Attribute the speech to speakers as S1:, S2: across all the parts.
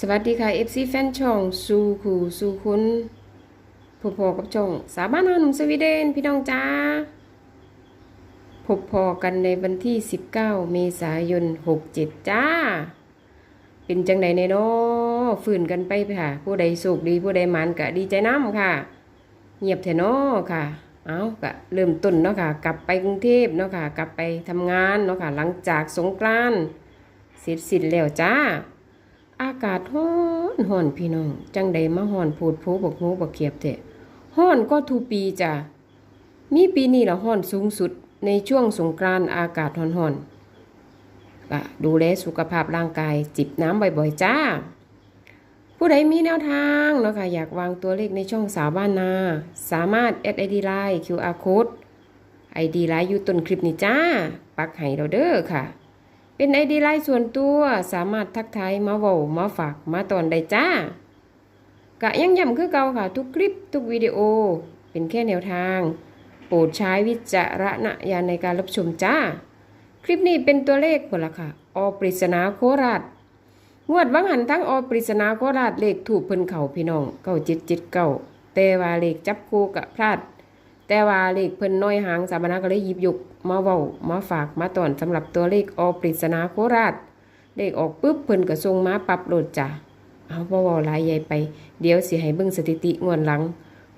S1: สวัสดีค่ะ FC แฟนช่องสู่ขู่สู่คุณพบพอกับช่องสาบ้านเฮาหนุ่มสวีเดนพี่น้องจ้าพบพอกันในวันที่ 19 เมษายน 67 จ้า เป็นจังใดในเนาะฟื้นกันไปค่ะ ผู้ใดสุขดีผู้ใดมันก็ดีใจน้ำค่ะ เงียบแท้เนาะค่ะ เอาก็เริ่มต้นเนาะค่ะ กลับไปกรุงเทพเนาะค่ะ กลับไปทำงานเนาะค่ะ หลังจากสงกรานต์เสร็จสิ้นแล้วจ้า อากาศร้อนร้อนพี่น้อง จังใดมาร้อนพูดผู้บกหูบกเขียบเถะร้อนก็ทุปีจ้ะมีปีนี้ละร้อนสูงสุดในช่วงสงกรานต์อากาศร้อนร้อนๆก็ดูแลสุขภาพร่างกาย จิบน้ำบ่อยๆจ้า ผู้ใดมีแนวทางเนาะค่ะอยากวางตัวเลขในช่องสาวบ้านนา สามารถแอดไอดีไลน์ QR code ไอดีไลน์อยู่ต้นคลิปนี้จ้า ปักให้เราเด้อค่ะ เป็นไอดีไลน์ส่วนตัวสามารถทักทายมาเว้ามาฝากมาตอนใดจ้ากะยังย้ำคือเก่าค่ะ ทุกคลิปทุกวิดีโอ เป็นแค่แนวทาง โปรดใช้วิจารณญาณในการรับชมจ้า คลิปนี้เป็นตัวเลขหมดละค่ะ อปริศนาโคราชงวดวังหันทั้งอปริศนาโคราชเลขถูกเพิ่นเข่าพี่น้องเก้าเจ็ดเจ็ดเก้าแต่ว่าเลขจับคู่กะพลาด แต่ว่าเลขเพิ่นน้อยหางสามนาก็เลยหยิบยกมาเว้ามาฝากมาตอนสำหรับตัวเลขอปริศนาโคราชเลขออกปุ๊บเพิ่นก็ส่งมาปรับโหลดจ้ะเอาบ่เว้าหลายใหญ่ไป เดี๋ยวสิให้เบิ่งสถิติงวดหลัง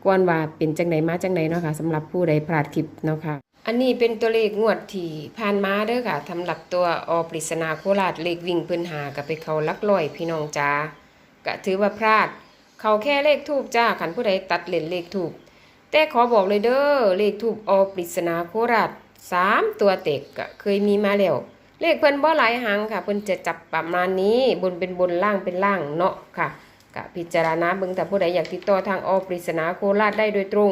S1: ก่อนว่าเป็นจังไดมาจังไดเนาะค่ะสำหรับผู้ใดพลาดคลิปเนาะค่ะอันนี้เป็นตัวเลขงวดที่ผ่านมาเด้อค่ะสำหรับตัวอปริศนาโคราชเลขวิ่งเพิ่นหาก็ไปเขาลักร้อยพี่น้องจ้าก็ถือว่าพลาดเขาแค่เลขทูบจ้าคันผู้ใดตัดเล่นเลขทูบ แต่ขอบอกเลยเด้อเลขทูบอปริศนาโคราชสามตัวเต็กก็เคยมีมาแล้ว เลขเพิ่นบ่หลายหางค่ะ เพิ่นจะจับประมาณนี้บนเป็นบนล่างเป็นล่างเนาะค่ะก็พิจารณาเบิ่งแต่ผู้ใดอยากติดต่อทางอปริศนาโคราชได้โดยตรง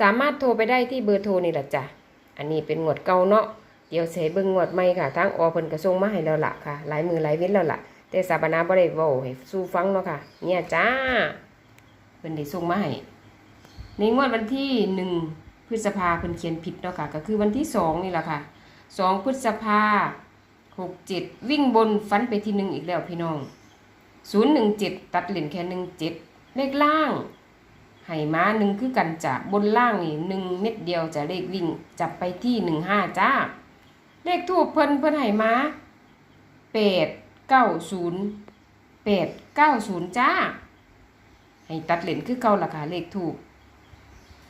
S1: สามารถโทรไปได้ที่เบอร์โทรนี่แหละจ้ะอันนี้เป็นงวดเก่าเนาะเดี๋ยวสิให้เบิ่งงวดใหม่ค่ะทางอเพิ่นก็ส่งมาให้แล้วล่ะค่ะหลายมือหลายเว้นแล้วล่ะ แต่สาบานาบ่ได้เว้าให้สู่ฟังเนาะค่ะ เนี่ยจ้าเพิ่นได้ส่งมาให้ ในงวดวันที่หนึ่งพฤษภาเพิ่นเขียนผิดเนาะค่ะ ก็คือวันที่สองนี่แหละค่ะสองพฤษภาหกเจ็ดวิ่งบนฟันไปที่หนึ่งอีกแล้วพี่น้องศูนย์หนึ่งเจ็ดตัดเหรียญแค่หนึ่งเจ็ดเลขล่างไห่ม้าหนึ่งคือกันจาบนล่างนี่หนึ่งเม็ดเดียวจะเลขวิ่งจับไปที่หนึ่งห้าจ้า เลขทูบเพิ่นเพิ่นไห่ม้าแปดเก้าศูนย์แปดเก้าศูนย์จ้า ให้ตัดเหรียญคือเก่าล่ะค่ะเลขถูก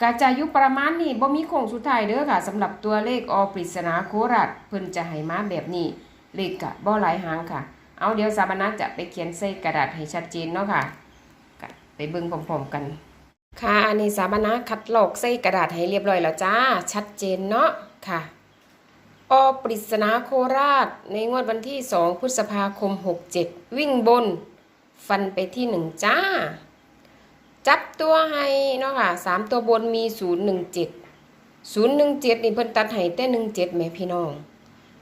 S1: กาจะอายุประมาณนี้บ่มีโค้งสุดท้ายเด้อค่ะสำหรับตัวเลขอปริศนาโคราชเพิ่นจะให้มาแบบนี้ เลขกะบ่หลายหางค่ะ เอาเดี๋ยวสาบานะจะไปเขียนใส่กระดาษให้ชัดเจนเนาะค่ะไปเบิ่งพร้อมๆกัน ค่ะอันนี้สาบานะคัดลอกใส่กระดาษให้เรียบร้อยแล้วจ้า ชัดเจนเนาะค่ะอปริศนาโคราช ในงวดวันที่ 2 พฤษภาคม 67 วิ่งบน ฟันไปที่หนึ่งจ้า จับตัวให้เนาะค่ะสามตัวบนมีศูนย์หนึ่งเจ็ดศูนย์หนึ่งเจ็ดนี่เพิ่นตัดให้แต่หนึ่งเจ็ดแม่พี่น้อง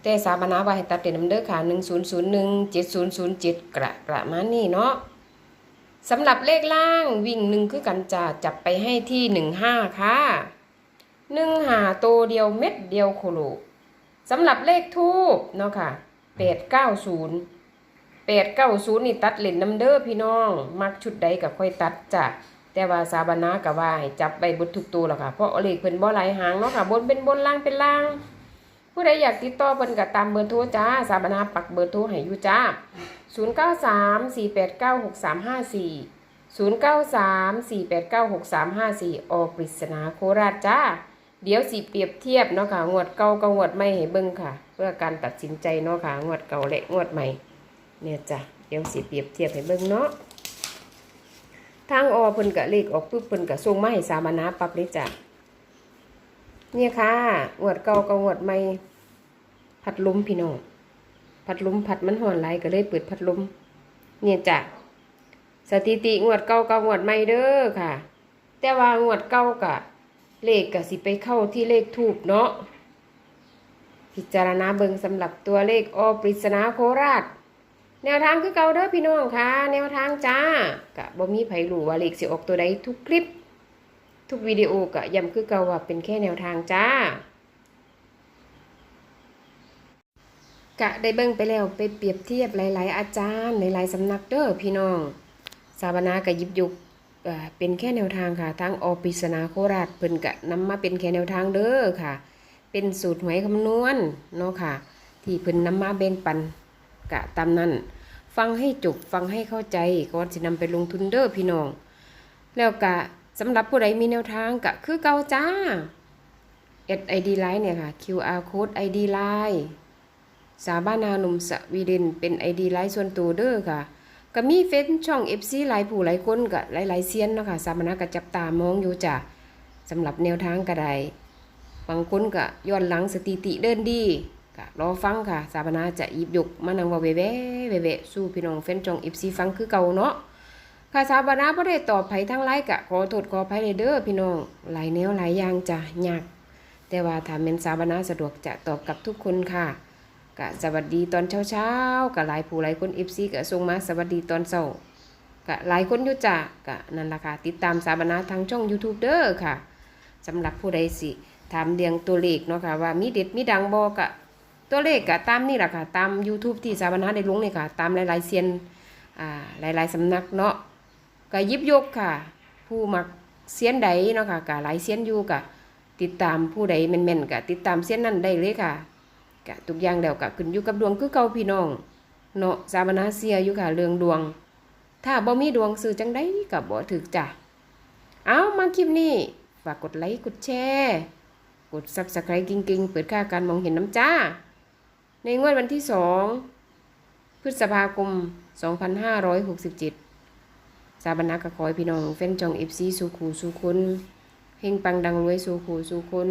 S1: แต่สาบานาว่าให้ตัดเด่นน้ำเด้อค่ะหนึ่งศูนย์ศูนย์หนึ่งเจ็ดศูนย์ศูนย์เจ็ดกระประมาณนี้เนาะสำหรับเลขล่างวิ่งหนึ่งคือกันจะจับไปให้ที่หนึ่งห้าค่ะหนึ่งหาตัวเดียวเม็ดเดียวโคโลสำหรับเลขทูบเนาะค่ะแปดเก้าศูนย์ แปดเก้าศูนย์นี่ตัดเล่นน้ำเด้อพี่น้อง มักชุดใดกับค่อยตัดจ้ะแต่ว่าสาบานากับว่าให้จับใบบุตรทุกตัวหรอกค่ะ เพราะเลขเพิ่นบ่หลายหางเนาะค่ะบนเป็นบนล่างเป็นล่าง ผู้ใดอยากติดต่อเพิ่นก็ตามเบอร์โทรจ้าสาบานาปักเบอร์โทรให้อยู่จ้า0 9 3 4 8 9 6 3 5 4 0 9 3 4 8 9 6 3 5 4อปริศนาโคราชจ้า เดี๋ยวสิเปรียบเทียบเนาะค่ะงวดเก่ากับงวดใหม่ให้เบิ่งค่ะ เพื่อการตัดสินใจเนาะค่ะงวดเก่าและงวดใหม่ เนี่ยจ้ะเดี๋ยวสิเปรียบเทียบให้เบิ่งเนาะทางอเพิ่นกะเลขออกปุ๊บเพิ่นกะส่งมาให้สามานาปับเลยจ้ะเนี่ยค่ะงวดเก่ากับงวดใหม่พัดลมพี่น้องพัดลมพัดมันห่อนไหลก็เลยเปิดพัดลมเนี่ยจ้ะสถิติงวดเก่ากับงวดใหม่เด้อค่ะ แต่ว่างวดเก่ากะเลขกะสิไปเข้าที่เลขทูบเนาะพิจารณาเบิ่งสำหรับตัวเลขอปริศนาโคราช แนวทางคือเก่าเด้อพี่น้องค่ะ แนวทางจ้ากะบ่มีไผรู้ว่าเลขสิออกตัวใดทุกคลิป ทุกวิดีโอกะย้ำคือเก่าว่าเป็นแค่แนวทางจ้ากะได้เบิ่งไปแล้วไปเปรียบเทียบหลาย ๆ อาจารย์หลายๆสำนักเด้อพี่น้อง สาบานากะยิบยุกเป็นแค่แนวทางค่ะทางอปิศนาโคราชเพิ่นกะนำมาเป็นแค่แนวทางเด้อค่ะ เป็นสูตรหวยคำนวณเนาะค่ะ ที่เพิ่นนำมาแบ่งปัน กะตามนั้น ฟังให้จบฟังให้เข้าใจก่อนสินำไปลงทุนเด้อพี่น้อง แล้วกะสำหรับผู้ใดมีแนวทางกะคือเก่าจ้า ID Line เนี่ยค่ะ QR code ID Line สาบ้านาหนุ่มสวีเดนเป็น ID ไลน์ส่วนตัวเด้อค่ะก็มีเฟซช่อง FC หลายผู้หลายคนก็หลายๆเซียนเนาะค่ะสามณะก็จับตามองอยู่จ้ะสำหรับแนวทางก็ได้บางคนก็ย้อนหลังสถิติเดินดี ก็รอฟังค่ะ สามณะจะหยิบยกมานังว่าเว่ๆเว่ๆสู้พี่น้องแฟนช่อง FC ฟังคือเก่าเนาะค่ะสาบานาบ่ได้ตอบไผทั้งไลน์ก็ขอโทษขอภัยเลยเด้อพี่น้องหลายแนวหลายอย่างจะยากแต่ว่าถ้าแม่นสาบานาสะดวกจะตอบกับทุกคนค่ะกะสวัสดีตอนเช้าๆกะหลายผู้หลายคน FC กะส่งมาสวัสดีตอนเช้ากะหลายคนอยู่จ้ะกะนั่นล่ะค่ะติดตามสาบานาทางช่อง YouTube เด้อค่ะสำหรับผู้ใดสิ ถามเรียงตัวเลขเนาะค่ะว่ามีเด็ดมีดังบ่กะ ตัวเลขกะตามนี่แหละค่ะตาม YouTube ที่สาบานาได้ลงนี่ค่ะ ตามหลายๆเซียนอ่าหลายๆสำนักเนาะก็ยิบยกค่ะ ผู้มักเซียนใดเนาะค่ะกะหลายเซียนอยู่กะติดตามผู้ใดแม่นๆกะติดตามเซียนนั้นได้เลยค่ะกะทุกอย่างแล้วกะขึ้นอยู่กับดวงคือเก่าพี่น้องเนาะสาบนาเสียอยู่ค่ะเรื่องดวง ถ้าบ่มีดวงซื้อจังไดก็บ่ถึกจ้ะเอามาคลิปนี้ฝากกดไลค์กดแชร์กด Subscribe กิ่งๆ เปิดค่าการมองเห็นน้ำจ้า ในงวดวันที่2พฤษภาคม 2567 สาบานากระขอให้พี่น้องแฟนจอง FC สู่ขู่สู่คนเฮงปังดังรวยสูขูสู่คน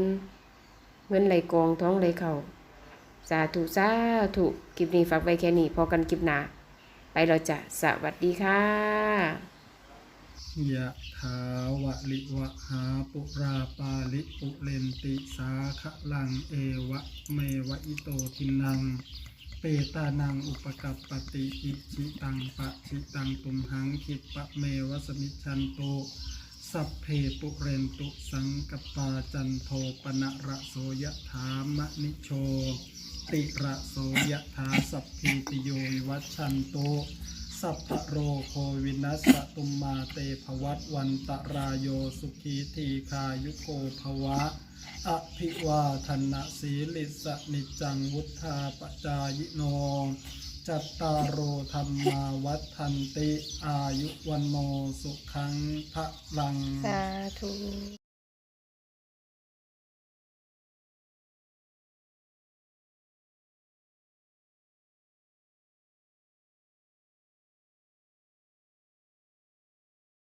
S1: เงินไหลกองท้องไหลเข่าสาธุสาธุคลิปนี้ฝากไว้แค่นี้พอกันคลิปหนาไปเราจะสวัสดีค่ะ
S2: ยะถาวะลิวะหาปุราปาลิปุเรนติสาคะลังเอวะเมวะอิโตทินัง เปตานังอุปกัปปติอิชิตังปะชิตังตุมหังคิปะเมวะสมิชันโตสัพเพปุเรนตุสังกปาจันโทปนะระโสยะถามะนิโช ติระโสยะถาสัพพิติโยวัชันโต สัพพโรโควินัสตุมมาเตภวัตวันตรายโยสุขีทีคายุโกภวะ อภิวาทนะสีลิสนิจังวุธาปจายโน จัตตารโอธรรมาวัฏันติ อายุวันโนสุขังพระลัง
S1: สาธุ